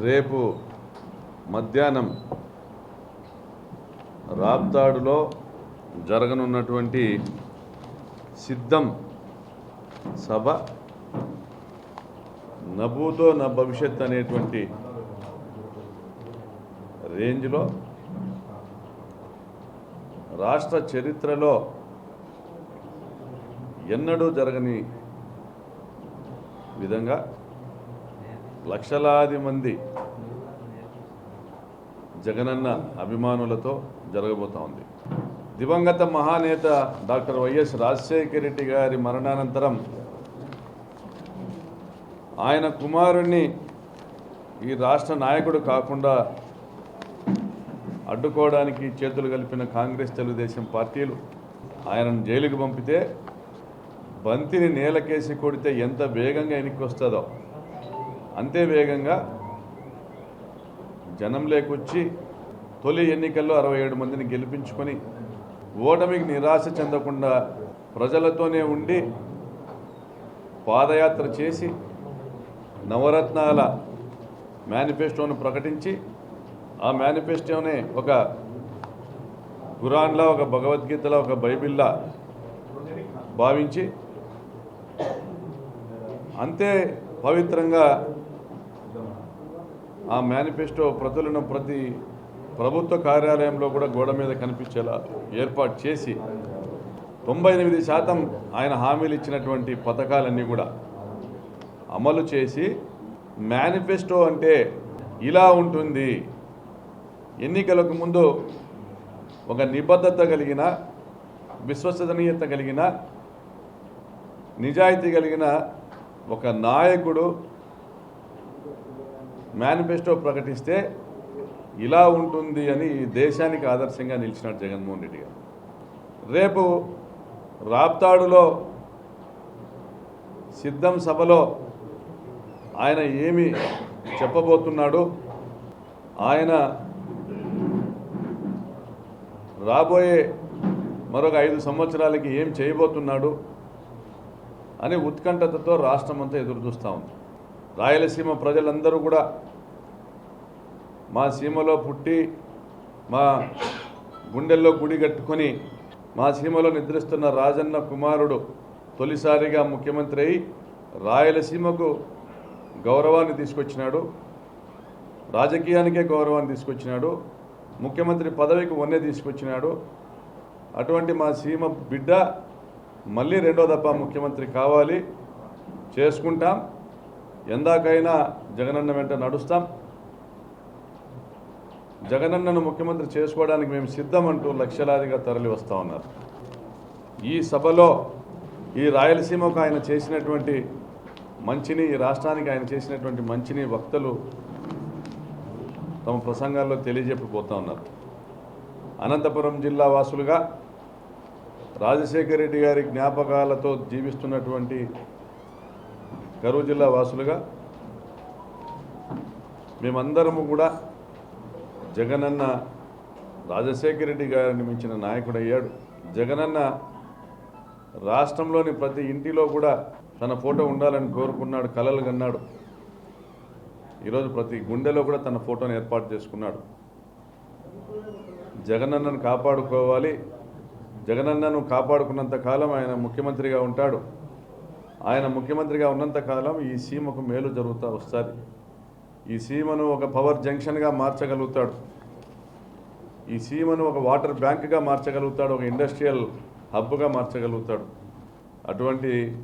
రేపు మధ్యాహ్నం రాప్తాడులో జరగనున్నటువంటి సిద్ధం సభ నభూతో నా భవిష్యత్ అనేటువంటి రేంజ్లో రాష్ట్ర చరిత్రలో ఎన్నడూ జరగని విధంగా లక్షలాది మంది జగనన్న అభిమానులతో జరగబోతా ఉంది. దివంగత మహానేత డాక్టర్ వైఎస్ రాజశేఖర రెడ్డి గారి మరణానంతరం ఆయన కుమారుణ్ణి ఈ రాష్ట్ర నాయకుడు కాకుండా అడ్డుకోవడానికి చేతులు కలిపిన కాంగ్రెస్ తెలుగుదేశం పార్టీలు ఆయనను జైలుకు పంపితే బంతిని నేలకేసి కొడితే ఎంత వేగంగా ఎనికి వస్తుందో. అంతే వేగంగా జనం లేకొచ్చి తొలి ఎన్నికల్లో అరవై ఏడు మందిని గెలిపించుకొని ఓటమికి నిరాశ చెందకుండా ప్రజలతోనే ఉండి పాదయాత్ర చేసి నవరత్నాల మేనిఫెస్టోను ప్రకటించి ఆ మేనిఫెస్టోనే ఒక ఖురాన్లా ఒక భగవద్గీతలో ఒక బైబిల్లా భావించి అంతే పవిత్రంగా ఆ మేనిఫెస్టో ప్రతులను ప్రతి ప్రభుత్వ కార్యాలయంలో కూడా గోడ మీద కనిపించేలా ఏర్పాటు చేసి తొంభై ఎనిమిది శాతం ఆయన హామీలు ఇచ్చినటువంటి పథకాలన్నీ కూడా అమలు చేసి మేనిఫెస్టో అంటే ఇలా ఉంటుంది. ఎన్నికలకు ముందు ఒక నిబద్ధత కలిగిన విశ్వసనీయత కలిగిన నిజాయితీ కలిగిన ఒక నాయకుడు మేనిఫెస్టో ప్రకటిస్తే ఇలా ఉంటుంది అని ఈ దేశానికి ఆదర్శంగా నిలిచినాడు జగన్మోహన్ రెడ్డి గారు. రేపు రాప్తాడులో సిద్ధం సభలో ఆయన ఏమి చెప్పబోతున్నాడు ఆయన రాబోయే మరొక ఐదు సంవత్సరాలకి ఏం చేయబోతున్నాడు అని ఉత్కంఠతతో రాష్ట్రమంతా ఎదురు చూస్తూ ఉంది. రాయలసీమ ప్రజలందరూ కూడా మా సీమలో పుట్టి మా గుండెల్లో గుడి కట్టుకొని మా సీమలో నిద్రిస్తున్న రాజన్న కుమారుడు తొలిసారిగా ముఖ్యమంత్రి అయి రాయలసీమకు గౌరవాన్ని తీసుకొచ్చినాడు. రాజకీయానికే గౌరవాన్ని తీసుకొచ్చినాడు. ముఖ్యమంత్రి పదవికి వన్నె తీసుకొచ్చినాడు. అటువంటి మా సీమ బిడ్డ మళ్ళీ రెండో దఫా ముఖ్యమంత్రి కావాలి. చేసుకుంటాం. ఎందాకైనా జగనన్న వెంట నడుస్తాం. జగనన్నను ముఖ్యమంత్రి చేసుకోవడానికి మేము సిద్ధమంటూ లక్షలాదిగా తరలి వస్తూ ఉన్నారు. ఈ సభలో ఈ రాయలసీమకు ఆయన చేసినటువంటి మంచిని ఈ రాష్ట్రానికి ఆయన చేసినటువంటి మంచిని వక్తలు తమ ప్రసంగాల్లో తెలియజెప్పిపోతూ ఉన్నారు. అనంతపురం జిల్లా వాసులుగా రాజశేఖర రెడ్డి గారి జ్ఞాపకాలతో జీవిస్తున్నటువంటి కరూరు జిల్లా వాసులుగా మేమందరము కూడా జగనన్న రాజశేఖర రెడ్డి గారిని మించిన నాయకుడు అయ్యాడు జగనన్న రాష్ట్రంలోని ప్రతి ఇంటిలో కూడా తన ఫోటో ఉండాలని కోరుకున్నాడు కలలు కన్నాడు. ఈరోజు ప్రతి గుండెలో కూడా తన ఫోటోను ఏర్పాటు చేసుకున్నాడు. జగనన్నను కాపాడుకోవాలి. జగనన్నను కాపాడుకున్నంత కాలం ఆయన ముఖ్యమంత్రిగా ఉంటాడు. ఆయన ముఖ్యమంత్రిగా ఉన్నంత కాలం ఈ సీమకు మేలు జరుగుతూ వస్తుంది. ఈ సీమను ఒక పవర్ జంక్షన్గా మార్చగలుగుతాడు. ఈ సీమను ఒక వాటర్ బ్యాంక్గా మార్చగలుగుతాడు ఒక ఇండస్ట్రియల్ హబ్గా మార్చగలుగుతాడు. అటువంటి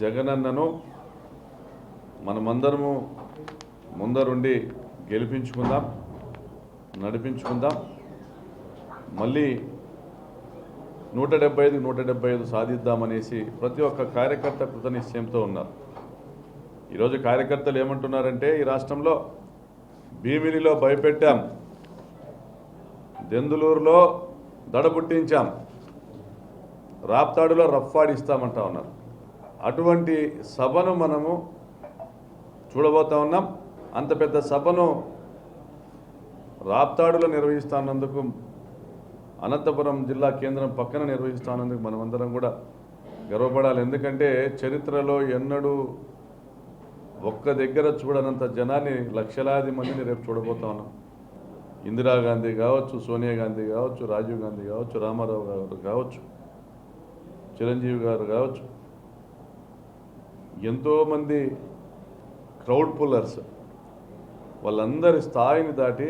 జగనన్నను మనమందరము ముందరుండి గెలిపించుకుందాం నడిపించుకుందాం. మళ్ళీ నూట డెబ్బై ఐదు నూట డెబ్బై ఐదు సాధిద్దామనేసి ప్రతి ఒక్క కార్యకర్త కృతనిశ్చయంతో ఉన్నారు. ఈరోజు కార్యకర్తలు ఏమంటున్నారంటే ఈ రాష్ట్రంలో భీమిలిలో భయపెట్టాం. దెందులూరులో దడ పుట్టించాం రాప్తాడులో రఫ్ఫాడిస్తామంటా ఉన్నారు. అటువంటి సభను మనము చూడబోతా ఉన్నాం. అంత పెద్ద సభను రాప్తాడులో నిర్వహిస్తానందుకు అనంతపురం జిల్లా కేంద్రం పక్కన నిర్వహిస్తానందుకు మనమందరం కూడా గర్వపడాలి. ఎందుకంటే చరిత్రలో ఎన్నడూ ఒక్క దగ్గర చూడనంత జనాన్ని లక్షలాది మందిని రేపు చూడబోతా ఉన్నాం. ఇందిరాగాంధీ కావచ్చు సోనియా గాంధీ కావచ్చు రాజీవ్ గాంధీ కావచ్చు రామారావు గారు కావచ్చు చిరంజీవి గారు కావచ్చు. ఎంతోమంది క్రౌడ్ పుల్లర్స్. వాళ్ళందరి స్థాయిని దాటి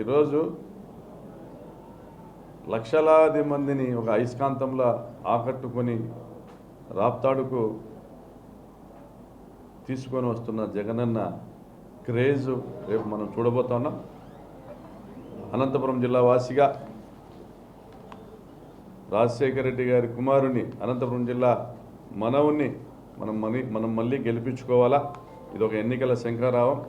ఈరోజు లక్షలాది మందిని ఒక అయస్కాంతంలా ఆకట్టుకొని రాప్తాడుకు తీసుకొని వస్తున్న జగనన్న క్రేజ్ రేపు మనం చూడబోతున్నాం. అనంతపురం జిల్లా వాసిగా రాజశేఖర రెడ్డి గారి కుమారుని అనంతపురం జిల్లా మనవుని మనం మని మనం మళ్ళీ గెలిపించుకోవాలా? ఇది ఒక ఎన్నికల శంఖారావం.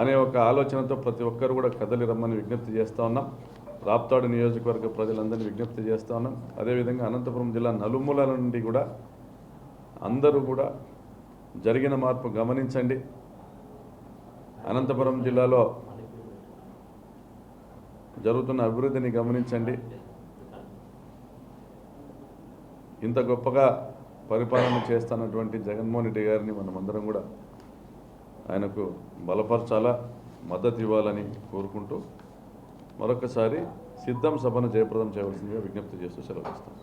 అనే ఒక ఆలోచనతో ప్రతి ఒక్కరు కూడా కదలి రమ్మని విజ్ఞప్తి చేస్తూ ఉన్నాం. రాప్తాడు నియోజకవర్గ ప్రజలందరినీ విజ్ఞప్తి చేస్తా ఉన్నాం. అదేవిధంగా అనంతపురం జిల్లా నలుమూలల నుండి కూడా అందరూ కూడా జరిగిన మార్పు గమనించండి. అనంతపురం జిల్లాలో జరుగుతున్న అభివృద్ధిని గమనించండి. ఇంత గొప్పగా పరిపాలన చేస్తున్నటువంటి జగన్మోహన్ రెడ్డి గారిని మనమందరం కూడా ఆయనకు బలపరచాలా మద్దతు ఇవ్వాలని కోరుకుంటూ మరొకసారి సిద్ధం సభను జయప్రదం చేయవలసిందిగా విజ్ఞప్తి చేస్తూ సెలవు ఇస్తాం